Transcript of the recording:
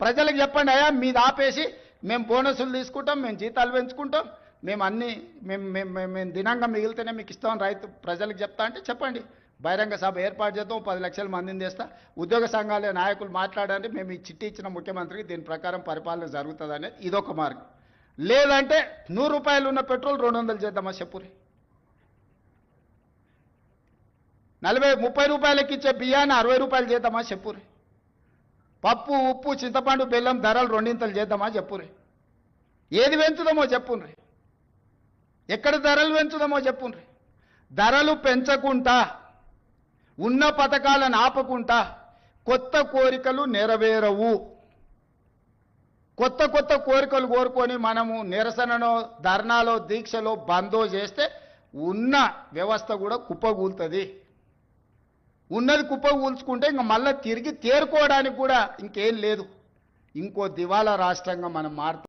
ప్రజలకు చెప్పండి అయ్యా మీది ఆపేసి మేము బోనసులు తీసుకుంటాం మేము జీతాలు పెంచుకుంటాం మేము అన్నీ మేము మేము మేము మేము దినంగా మిగిలితేనే మీకు ఇస్తాం రైతు ప్రజలకు చెప్తా అంటే చెప్పండి. బహిరంగ సభ ఏర్పాటు చేద్దాం పది లక్షల మందిని చేస్తా. ఉద్యోగ సంఘాల నాయకులు మాట్లాడండి మేము ఈ చిట్టి ఇచ్చిన ముఖ్యమంత్రికి దీని ప్రకారం పరిపాలన జరుగుతుంది అనేది ఇదొక మార్గం. లేదంటే నూరు రూపాయలు ఉన్న పెట్రోల్ రెండు వందలు చేద్దామా చెప్పురి? నలభై ముప్పై రూపాయలకి ఇచ్చే బియ్యాన్ని అరవై రూపాయలు చేద్దామా చెప్పురి? పప్పు ఉప్పు చింతపండు బెల్లం ధరలు రెండింతలు చేద్దామా చెప్పురే ఏది పెంచుదామో చెప్పుండ్రి ఎక్కడ ధరలు పెంచుదామో చెప్పుండ్రి ధరలు పెంచకుండా ఉన్న పథకాలను ఆపకుండా కొత్త కోరికలు నెరవేరవు. కొత్త కొత్త కోరికలు కోరుకొని మనము నిరసనలో ధర్నాలో దీక్షలో బందో చేస్తే ఉన్న వ్యవస్థ కూడా కుప్పగూలుతుంది. ఉన్నది కుప్ప కూల్చుకుంటే ఇంకా మళ్ళీ తిరిగి తేరుకోవడానికి కూడా ఇంకేం లేదు. ఇంకో దివాలా రాష్ట్రంగా మనం మారుతాం.